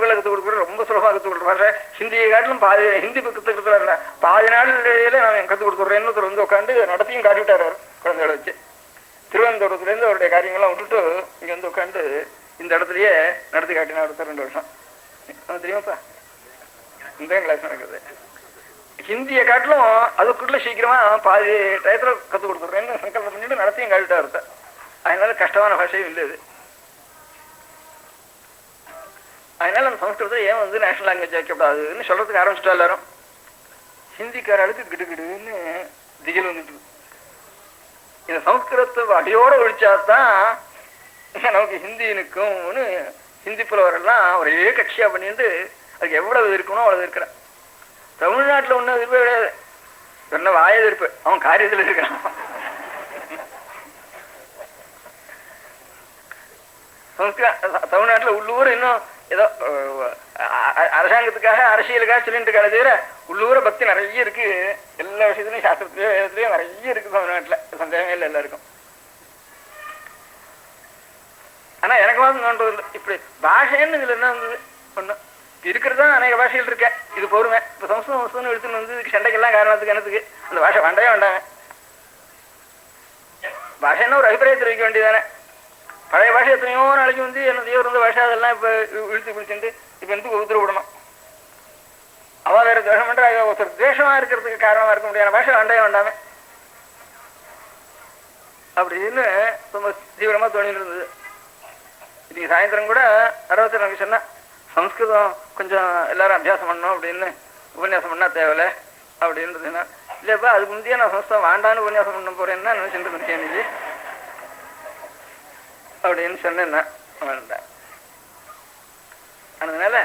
கருத்துக்களை கற்றுக் கொடுக்குறது ரொம்ப சுலபமாக கற்றுக் கொடுக்குற ஹிந்தியை காட்டிலும் பாதி ஹிந்தி கற்றுக்கிறதுல பாதி நாள்ல நான் கற்றுக் கொடுத்துட்றேன். இன்னொருத்தர் வந்து உட்காந்து நடத்தியும் காட்டி விட்டார் குழந்தைகளை வச்சு. திருவனந்தபுரத்துலேருந்து அவருடைய காரியங்கள்லாம் விட்டுட்டு இங்கே வந்து உட்காந்து இந்த இடத்துலயே நடத்தி காட்டினா ஒருத்தர் ரெண்டு வருஷம். தெரியுமாப்பா? இந்த கிளாஸ் நடக்குது. ஹிந்தியை காட்டிலும் அதுக்குள்ள சீக்கிரமா பாதி டயத்தில் கற்றுக் கொடுத்துட்றேன்னு சங்கல்பம் பண்ணிட்டு நடத்தியும் காட்டிட்டா ஒருத்தர். அதனால கஷ்டமான பாஷையும் இல்லை இது. அதனால அந்த சமஸ்கிருதத்தை ஏன் வந்து நேஷனல் லாங்குவேஜ் வைக்கப்படாதுன்னு சொல்றதுக்கு ஆரம்பிச்சிட்டா எல்லாரும். ஹிந்திக்காரர்களுக்கு கிடு கிடுன்னு திகில் வந்துட்டு இந்த சமஸ்கிருதத்தை அடியோட ஒழிச்சாதான் நமக்கு ஹிந்தினுக்கும்னு ஹிந்தி புலவரெல்லாம் ஒரே கட்சியா பண்ணிட்டு அதுக்கு எவ்வளவு இருக்கணும் அவ்வளவு இருக்கிறான் தமிழ்நாட்டில் ஒன்றும் எதிர்ப்பே கிடையாது. என்ன வாய எதிர்ப்பு. அவன் காரியத்தில் இருக்கிறான் சமஸ்கிருத தமிழ்நாட்டில் உள்ளூர் இன்னும் ஏதோ அரசாங்கத்துக்காக அரசியலுக்காக சொல்லிட்டு இருக்காரு தவிர உள்ளூர பக்தி நிறைய இருக்கு. எல்லா விஷயத்துலயும் சாஸ்திரத்திலயும் வேதத்திலயும் நிறைய இருக்கு தமிழ்நாட்டுல சந்தேகமே இல்லை எல்லாருக்கும். ஆனா எனக்கு வந்து தோன்றது இல்லை. இப்படி பாஷைன்னு இதுல என்ன வந்தது? ஒண்ணு. இருக்கிறது தான் அநேக பாஷைகள் இருக்க. இது பொறுமை. இப்ப சம்ஸ்கிருதம் சம்ஸ்கிருதம் எடுத்துன்னு வந்து சண்டைக்கெல்லாம் காரணத்துக்கு என்னத்துக்கு? அந்த பாஷை வேண்டவே வேண்டாமே. பாஷைன்னா ஒரு அபிப்பிராயம் தெரிவிக்க வேண்டியதானே பழைய பாஷை எத்தனையோ நாளைக்கு வந்து என்னதையோ இருந்த பாஷை அதெல்லாம் இப்ப இழுத்து பிடிச்சிட்டு இப்ப வந்து உத்தரவிடணும் விடணும்? வேறு வேற துவேஷம் பண்ணுறா ஒருத்தர் துவேஷமாக இருக்கிறதுக்கு காரணமா இருக்க முடியாத பாஷை வேண்டாம் வேண்டாமே. அப்படின்னு ரொம்ப தீவிரமா தோணிட்டு இருந்தது. இன்னைக்கு சாயந்தரம் கூட அறுபத்தி எனக்கு சொன்னா சம்ஸ்கிருதம் கொஞ்சம் எல்லாரும் அபியாசம் பண்ணணும் அப்படின்னு உபன்யாசம் பண்ணா தேவையில்ல அப்படின்றதுன்னா இல்லைப்பா அதுக்கு முந்தைய நான் சம்ஸ்கிருதம் வேண்டான்னு உபன்யாசம் பண்ண போறேன்னா நினச்சிட்டு இருக்கேன் இன்னைக்கு அப்படின்னு சொன்னேன் நான் அதனால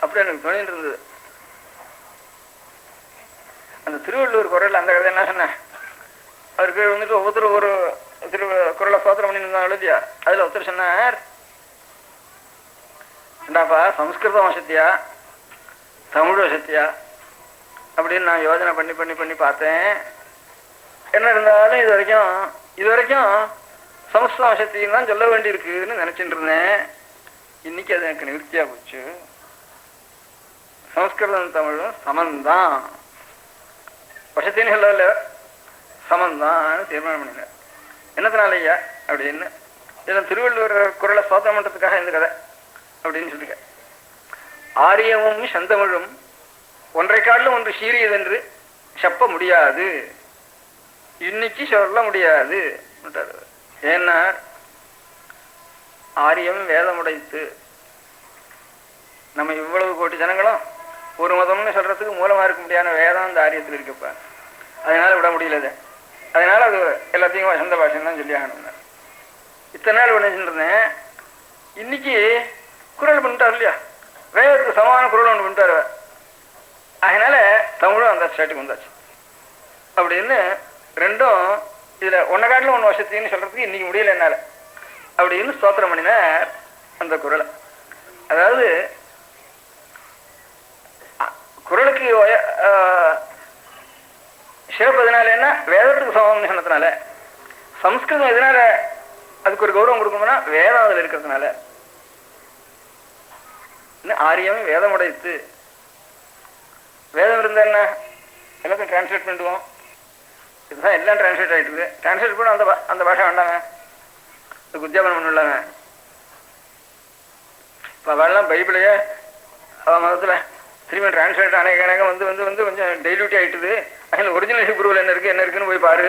அப்படி எனக்கு துணின்னு இருந்தது. அந்த திருவள்ளூர் குரல் அந்த கதை என்ன சொன்னேன்? அவருக்கு வந்துட்டு ஒவ்வொருத்தரும் ஒரு திரு குரலை சோத்திரம் பண்ணி எழுதியா அதுல ஒருத்தர் சொன்னார் என்னப்பா சம்ஸ்கிருதம் வசத்தியா தமிழ் வசத்தியா அப்படின்னு நான் யோஜனை பண்ணி பண்ணி பண்ணி பார்த்தேன். என்ன இருந்தாலும் இது வரைக்கும் இது வரைக்கும் சமஸ்தாசத்தையும் தான் சொல்ல வேண்டியிருக்குன்னு நினைச்சிட்டு இருந்தேன் இன்னைக்கு அது எனக்கு நிவர்த்தியா போச்சு. சமஸ்கிருதம் தமிழும் சமந்தான். வருஷத்தின்னு சொல்லல சமந்தான்னு தீர்மானம் பண்ணினார் என்னத்தினால ஐயா அப்படின்னு இதில் திருவள்ளுவர் குரலை சோதனை பண்றதுக்காக இந்த கதை அப்படின்னு சொல்லிருக்க ஆரியமும் செந்தமிழும் ஒன்றை காட்டிலும் ஒன்று சீரியதென்று செப்ப முடியாது. இன்னைக்கு சொல்ல முடியாது ஏன்னா ஆரியம் வேதமுடைத்து நம்ம இவ்வளவு கோடி ஜனங்களும் ஒரு மதம்னு சொல்றதுக்கு மூலமா இருக்க முடியாத வேதம் அந்த ஆரியத்தில் இருக்கப்ப அதனால விட முடியலது அதனால அது எல்லாத்தையும் வசந்த பாஷன் தான் சொல்லி ஆகணும் இத்தனை நாள் பண்ணிட்டு இன்னைக்கு குரல் பண்ணிட்டார் இல்லையா? வேதத்துக்கு சமமான குரல் ஒன்று பண்ணிட்டாரு. அதனால தமிழும் அந்த ஸ்டேட்டுக்கு வந்தாச்சு. அப்படின்னு ரெண்டும் இதுல ஒன்ன காட்டிலும் ஒன்று வருஷத்துக்குன்னு சொல்றதுக்கு இன்னைக்கு முடியல என்னால. அப்படின்னு ஸ்தோத்திரம் பண்ணினார் அந்த குரலை. அதாவது குரலுக்கு ஒய- சிறப்பு என்ன? வேதத்துக்கு சமம்னு சொன்னதுனால. சம்ஸ்கிருதம் எதனால அதுக்கு ஒரு கௌரவம் கொடுக்கணும்னா வேதம் அதுல இருக்கிறதுனால. இன்னும் ஆரியம் வேதம் உடைத்து வேதம் இருந்தா என்ன? எல்லாத்தையும் டிரான்ஸ்லேட் பண்ணிடுவோம். இதுதான் எல்லாம் டிரான்ஸ்லேட் ஆகிட்டு இருக்கு டிரான்ஸ்லேட் கூட அந்த அந்த பாஷை வேண்டாங்க. அதுக்கு உத்தியாபனம் பண்ணலாங்க இப்போ அவெல்லாம் பைபிளையே அவன் மதத்தில் திரும்பி டிரான்ஸ்லேட் அநேக அநேகம் வந்து வந்து வந்து கொஞ்சம் டெய்லூட்டி ஆயிட்டுது. அதில் ஒரிஜினல் ஹிப்ரூவில் என்ன இருக்கு என்ன இருக்குன்னு போய் பாரு.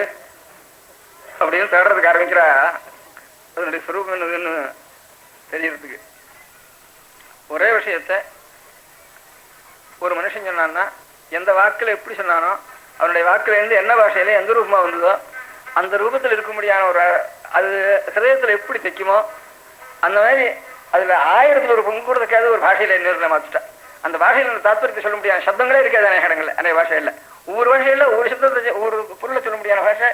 அப்படின்னு தேடுறதுக்கு ஆரம்பிக்கிறா. அதனுடைய சுரூபம் என்னதுன்னு தெரியறதுக்கு. ஒரே விஷயத்த ஒரு மனுஷன் சொன்னான்னா எந்த வாக்கில் எப்படி சொன்னானோ அவனுடைய வாக்குலேருந்து என்ன பாஷையில எந்த ரூபமா வந்ததோ அந்த ரூபத்தில் இருக்க முடியாத ஒரு அது ஹிரதயத்தில் எப்படி தைக்குமோ அந்த மாதிரி அதுல ஆயிரத்துல ஒரு பங்கு கூட தைக்காத ஒரு பாஷையில இன்னொரு மாத்துட்டா அந்த பாஷையில அந்த தாத்பரியத்தை சொல்ல முடியாது சப்தங்களே இருக்காது அநேக இடங்கள்ல அநேக பாஷையில ஒவ்வொரு பாஷையில ஒரு சப்தத்தை ஒரு பொருளை சொல்ல முடியாத பாஷை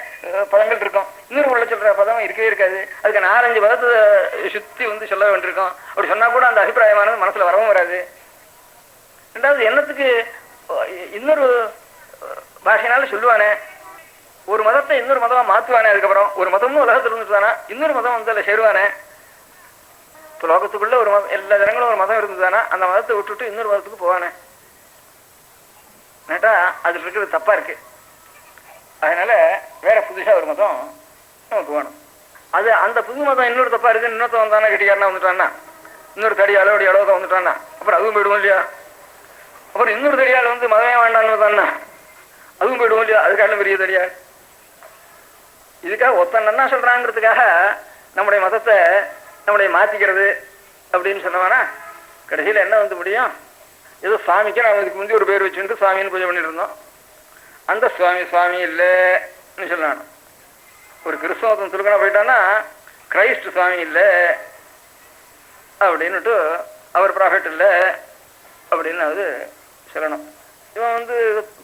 பதங்கள் இருக்கும். இன்னொரு பொருளை சொல்ற பதம் இருக்கவே இருக்காது. அதுக்கு நாலஞ்சு பதத்தை சுத்தி வந்து சொல்ல வேண்டியிருக்கும். அப்படி சொன்னா கூட அந்த அபிப்பிராயமானது மனசுல வரவும் வராது. ரெண்டாவது என்னத்துக்கு இன்னொரு அஹ், சொல்லுவானே. ஒரு மதத்தை இன்னொரு மதமா மாத்துவானே அதுக்கப்புறம். ஒரு மதமும் உலகத்துல இருந்துட்டானா இன்னொரு மதம் வந்து அதில் சேருவானே. இப்போ லோகத்துக்குள்ள ஒரு மதம் எல்லா ஜனங்களும் ஒரு மதம் இருந்துதானா அந்த மதத்தை விட்டுட்டு இன்னொரு மதத்துக்கு போவானே. நேட்டா அதுல இருக்கிறது தப்பா இருக்கு. அதனால வேற புதுசா ஒரு மதம் நமக்கு வேணும் அது அந்த புது மதம் இன்னொரு தப்பா இருக்கு இன்னொருத்த வந்தானா? கெட்டிக்காரனா வந்துட்டான்னா? இன்னொரு தடி அளவுடைய அளவுக்கு வந்துட்டான்னா? அப்புறம் அதுவும் போயிடுவோம் இல்லையா? அப்புறம் இன்னொரு தடியால் வந்து மதமே வேண்டான்னு வந்தான்னா? அதுவும் போயிடுவோம் இல்லையா? அதுக்காக பெரிய தெரியா? இதுக்காக ஒத்தன் என்ன சொல்றாங்கிறதுக்காக நம்முடைய மதத்தை நம்முடைய மாத்திக்கிறது அப்படின்னு சொன்னவானா கடைசியில் என்ன வந்து முடியும்? ஏதோ சுவாமிக்கு நான் இதுக்கு முந்தி ஒரு பேர் வச்சுட்டு சுவாமின்னு பூஜை பண்ணியிருந்தோம் அந்த சுவாமி சுவாமி இல்லைன்னு சொல்லணும் ஒரு கிறிஸ்தவத்தன் துருக்கனா போயிட்டான்னா கிரைஸ்ட் சுவாமி இல்லை அப்படின்னுட்டு அவர் ப்ராஃபிட் இல்லை அப்படின்னு அது சொல்லணும். இவன் வந்து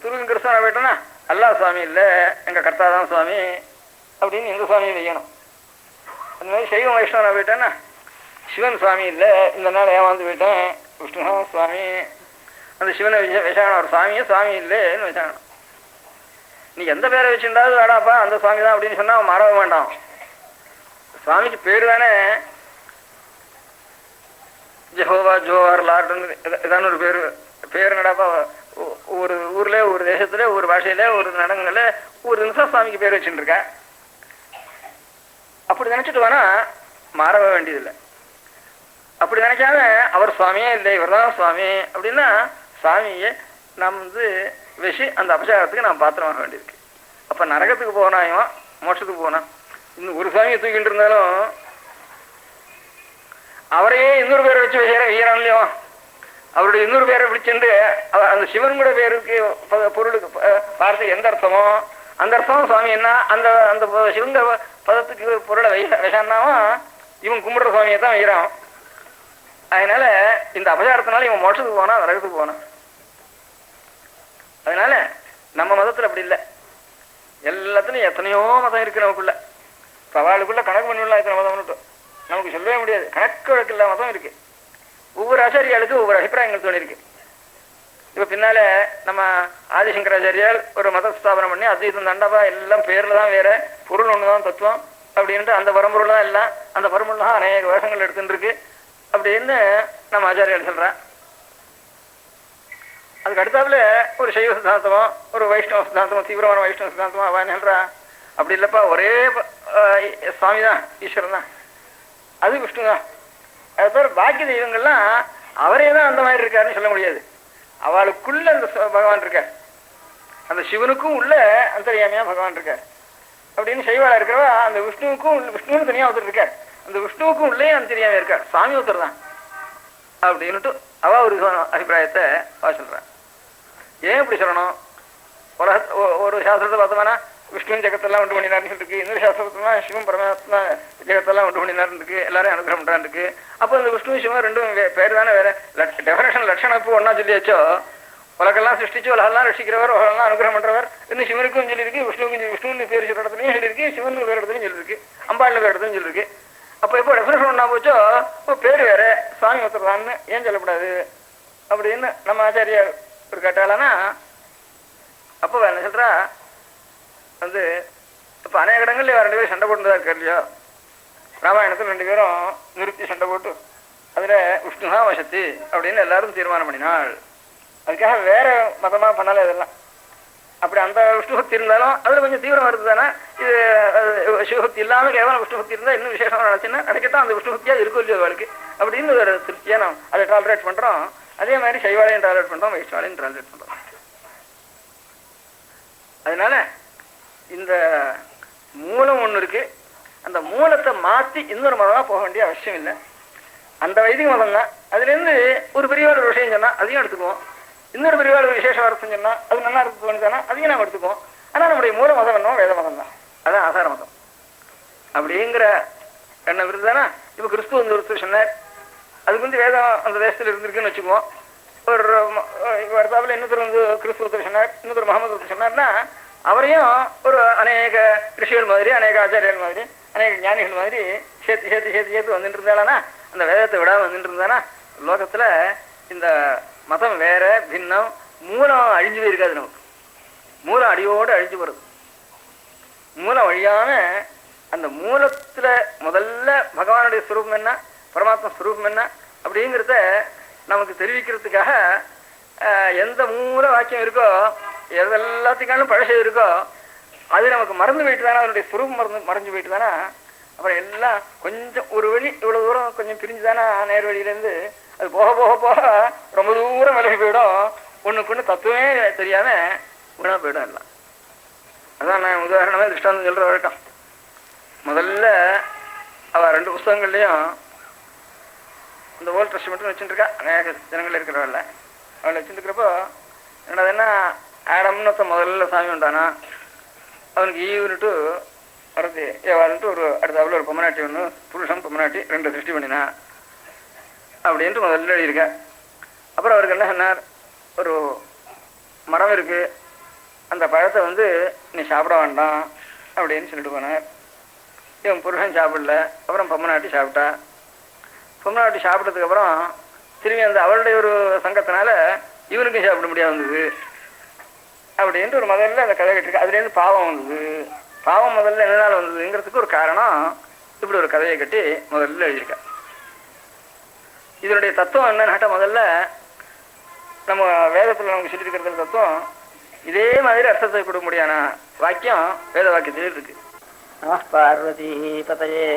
துருகன் கிறிஸ்தவனா போயிட்டானா அல்லாஹ் சுவாமி இல்லை எங்க கர்த்தா தான் சுவாமி அப்படின்னு எந்த சுவாமியும் வைக்கணும். அந்த மாதிரி சைவம் வைஷ்ணவனா போயிட்டானா சிவன் சுவாமி இல்லை இந்த நாள் ஏமாந்து போயிட்டேன். விஷ்ணு சுவாமி. அந்த சிவனை விஷ வச்சாகணும் ஒரு சுவாமியும் சுவாமி இல்லைன்னு வச்சாகணும் நீ எந்த பேரை வச்சுருந்தாவது வேடாப்பா அந்த சுவாமி தான் அப்படின்னு சொன்னால் மறவ வேண்டாம் சுவாமிக்கு பேர் தானே? ஜெஹோவா ஜோவார் லார்டுன்னு இதான ஒரு பேர். பேர் என்னடாப்பா? ஒரு ஊர்ல ஒரு தேசத்துல ஒரு பாஷையில ஒரு நடங்கல ஒரு நிமிஷம் சுவாமிக்கு பேர் வச்சுட்டு இருக்க அப்படி நினைச்சிட்டு வேணா மாறவே வேண்டியதில்லை. அப்படி நினைக்காம அவர் சுவாமியே இல்லை இவர்தான் சுவாமி அப்படின்னா சுவாமியை நாம் வந்து வச்சு அந்த அபசாரத்துக்கு நாம் பாத்திரமாக வேண்டியிருக்கு. அப்ப நரகத்துக்கு போனாயும் மோட்சத்துக்கு போனா? இன்னும் ஒரு சுவாமியை தூக்கிட்டு இருந்தாலும் அவரையே இன்னொரு பேரை வச்சு வைக்கிற வைக்கிறான் இல்லையோ? அவருடைய இன்னொரு பேரை பிடிச்சிட்டு அந்த சிவன் பேருக்கு ப- பொருளுக்கு வார்த்தை எந்த அர்த்தமோ அந்த அர்த்தம் சுவாமி என்ன அந்த அந்த சிவங்க பதத்துக்கு பொருளை வை விஷான்னாவும் இவன் கும்பிடுற சுவாமியை தான் வைக்கிறான். அதனால இந்த அபசாரத்தினால இவன் மோட்சத்துக்கு போனா நரகத்துக்கு போனான் அதனால நம்ம மதத்துல அப்படி இல்லை. எல்லாத்துலையும் எத்தனையோ மதம் இருக்கு நமக்குள்ள. சவாலுக்குள்ள கணக்கு பண்ணிவிடலாம் இத்தனை மதம்னுட்டு. நமக்கு சொல்லவே முடியாது. கணக்கு வழக்கு இல்லாத மதம் இருக்குது ஒவ்வொரு ஆச்சாரியாளுக்கும் ஒவ்வொரு அபிப்பிராயங்கள் தோணிருக்கு. இப்போ பின்னால நம்ம ஆதிசங்கராச்சாரியால் ஒரு மத ஸ்தாபனம் பண்ணி அத்வைதம் தண்டபா எல்லாம் பேர்ல தான் வேற பொருள் ஒன்று தான் தத்துவம் அப்படின்ட்டு அந்த பரம்பொருள் தான் எல்லாம் அந்த பரம்பொருள் தான் அநேக வேஷங்கள் எடுத்துட்டு இருக்கு அப்படின்னு நம்ம ஆச்சாரியால் சொல்றான் அதுக்கு அடுத்தாப்புல ஒரு சைவ சித்தாந்தமோ ஒரு வைஷ்ணவ சித்தாந்தமோ தீவிரமான வைஷ்ணவ சித்தாந்தமோ அவன் சொல்றா அப்படி இல்லப்பா ஒரே சுவாமி தான் ஈஸ்வரன் தான். அது விஷ்ணு தான் அது பேர் பாக்கி தெய்வங்கள்லாம் அவரே தான் அந்த மாதிரி இருக்காருன்னு சொல்ல முடியாது. அவளுக்குள்ள அந்த பகவான் இருக்கார். அந்த சிவனுக்கும் உள்ள அந்தரியாமையா பகவான் இருக்கார். அப்படின்னு செய்வாளா இருக்கிறவா அந்த விஷ்ணுவுக்கும் விஷ்ணுன்னு தனியா ஒருத்தர் இருக்கார். அந்த விஷ்ணுவுக்கும் உள்ளே அந்தரியாமையா இருக்கார். சாமி ஒருத்தர் தான். அப்படின்னுட்டு அவ ஒரு அபிப்பிராயத்தை வா சொல்றான் ஏன் இப்படி சொல்லணும்? உலக ஒரு சாஸ்திரத்தை பார்த்தோம்னா விஷ்ணு ஜெகத்தெல்லாம் உண்டு பண்ணினார்னு இருக்கு இன்னொரு சாஸ்திரத்துல சிவன் பரமாத்மா ஜெகத்தெல்லாம் உண்டு பண்ணினார்னு இருக்கு எல்லாரும் அனுகிரகம் பண்றான்னு இருக்கு அப்போ இந்த விஷ்ணு சிவன் ரெண்டும் பேர் தானே வேற. டெஃபரேஷன் லட்சணம் இப்போ ஒன்னா சொல்லியாச்சோ? உலகெல்லாம் சிருஷ்டிச்சு உலகெல்லாம் ரசிக்கிறவர் உலகெல்லாம் அனுகிரகம் பண்றவர். இன்னும் சிவனுக்கும் சொல்லியிருக்கு விஷ்ணுவுக்கும் விஷ்ணுன்னு பேர் சொல்ற இடத்துலையும் சொல்லியிருக்கு சிவனுக்கு வேறு இடத்துலையும் சொல்லியிருக்கு அம்பாள் வேற இடத்துலையும் சொல்லியிருக்கு. அப்போ எப்போ டெஃபரேஷன் ஒண்ணா போச்சோ? இப்போ பேர் வேற. சுவாமி ஒருத்தர்தான்னு ஏன் சொல்லக்கூடாது அப்படின்னு நம்ம ஆச்சாரியா ஒரு கேட்டாலனா அப்போ என்ன சொல்றா? வந்து இப்போ அநேக இடங்கள்ல ரெண்டு பேரும் சண்டை போட்டு தான் இருக்காரு இல்லையோ? ராமாயணத்தில் ரெண்டு பேரும் நிறுத்தி சண்டை போட்டு அதில் விஷ்ணுஹா வசத்தி அப்படின்னு எல்லாரும் தீர்மானம் பண்ணினாள். அதுக்காக வேற மதமாக பண்ணாலே இதெல்லாம். அப்படி அந்த விஷ்ணுபக்தி இருந்தாலும் அதில் கொஞ்சம் தீவிரம் வருது தானே? இது சிவபக்தி இல்லாமல் கேவலம் விஷ்ணுபக்தி இருந்தால் இன்னும் விசேஷமாக நினச்சின்னா நினைக்கட்டும் அந்த விஷ்ணுபக்தியாக இருக்கும் இல்லையோ அவளுக்கு அப்படின்னு ஒரு திருப்தியாக நம்ம அதை டாலரேட் பண்ணுறோம் அதே மாதிரி சைவாலயம் டாலரேட் பண்ணுறோம் வைஷ்ணவாலையும் டாலரேட் பண்ணுறோம் அதனால இந்த மூலம் ஒன்று இருக்கு அந்த மூலத்தை மாற்றி இன்னொரு மதமாக போக வேண்டிய அவசியம் இல்லை அந்த வைதிக மதம் தான் அதுலேருந்து ஒரு பெரியவாள் ஒரு விஷயம் சொன்னால் அதையும் எடுத்துக்குவோம் இன்னொரு பெரியவாள் ஒரு விசேஷ அர்த்தம் சொன்னால் அது நல்லா இருக்கு சொன்னால் அதையும் நாம் எடுத்துக்குவோம் ஆனால் நம்முடைய மூல மதம் என்ன வேத மதம் தான் அதான் ஆதார மதம் அப்படிங்கிற எண்ணம் இருந்தானா இப்போ கிறிஸ்துவ வந்து ஒருத்தர் சொன்னார் அதுக்கு வந்து வேதம் அந்த தேசத்தில் இருந்திருக்குன்னு வச்சுக்குவோம் ஒரு ம- இன்னொருத்தர் வந்து கிறிஸ்துவத்தில் சொன்னார் இன்னொருத்தர் முகமது ஒருத்தர் சொன்னார்னா அவரையும் ஒரு அநேக ரிஷிகள் மாதிரி அநேக ஆச்சாரியர்கள் மாதிரி அநேக ஞானிகள் மாதிரி சேர்த்து சேர்த்து சேர்த்து சேர்த்து வந்துட்டு இருந்தாலானா அந்த வேதத்தை விடாம வந்துட்டு இருந்தானா லோகத்துல இந்த மதம் வேற பின்னம் மூலம் அழிஞ்சு போயிருக்காது நமக்கு. மூலம் அடியோடு அழிஞ்சு போகிறது மூலம் வழியான அந்த மூலத்துல முதல்ல பகவானுடைய ஸ்வரூபம் என்ன பரமாத்மா ஸ்வரூபம் என்ன அப்படிங்கிறத நமக்கு தெரிவிக்கிறதுக்காக ஆஹ், எந்த மூல வாக்கியம் இருக்கோ எது பழசு இருக்கோ அது நமக்கு மறந்து போயிட்டு தானே அதனுடைய சுரூபம் மறந்து மறைஞ்சு போயிட்டு தானே அப்புறம் எல்லாம் கொஞ்சம் ஒரு வழி இவ்வளவு தூரம் கொஞ்சம் பிரிஞ்சு தானே நேர் வழியிலேருந்து அது போக போக போக ரொம்ப தூரம் விலகி போயிடும். ஒண்ணுக்கு ஒண்ணு தத்துவமே தெரியாம வீணா போயிடும் எல்லாம். அதான் நான் உதாரணமே திருஷ்டாந்தம் சொல்ற வழக்கம். முதல்ல அவ ரெண்டு புஸ்தகங்கள்லயும் இந்த ஓல்ட் மட்டும் வச்சுட்டு இருக்கா. அநேக ஜனங்கள் இருக்கிறவல்ல அவளை வச்சுட்டு இருக்கிறப்போ ஆடம்னு ஒருத்தன் முதல்ல சாமி உண்டானா அவனுக்கு ஈவுன்னுட்டு வரது ஏவாளுன்ட்டு ஒரு அடுத்தாப்புல ஒரு பொம்மநாட்டி ஒன்று புருஷன் பொம்மநாட்டி ரெண்டு சிருஷ்டி பண்ணினா. அப்படின்ட்டு முதல்ல எழுதியிருக்க. அப்புறம் அவருக்கு என்ன சொன்னார்? ஒரு மரம் இருக்கு. அந்த பழத்தை வந்து நீ சாப்பிட வேண்டாம் அப்படின்னு சொல்லிட்டு போனார். இவன் புருஷன் சாப்பிடல. அப்புறம் பொம்மநாட்டி சாப்பிட்டா. பொம்மநாட்டி சாப்பிட்டதுக்கப்புறம் திரும்பி அந்த அவளுடைய ஒரு சங்கத்தினால இவனுக்கும் சாப்பிட முடியாது வந்தது அப்படின்ட்டு ஒரு முதல்ல அந்த கதை கட்டிருக்கு அதுலேருந்து பாவம் வந்தது. பாவம் முதல்ல என்னால் வந்ததுங்கிறதுக்கு ஒரு காரணம். இப்படி ஒரு கதையை கட்டி முதல்ல எழுதியிருக்கா இதனுடைய தத்துவம் என்னன்னாட்ட முதல்ல நம்ம வேதத்தில் நமக்கு சொல்லியிருக்கிறது தத்துவம் இதே மாதிரி அர்த்தத்தை கொடுக்க முடியான வாக்கியம் வேத வாக்கியத்திலே இருக்கு. பார்வதி பதையே.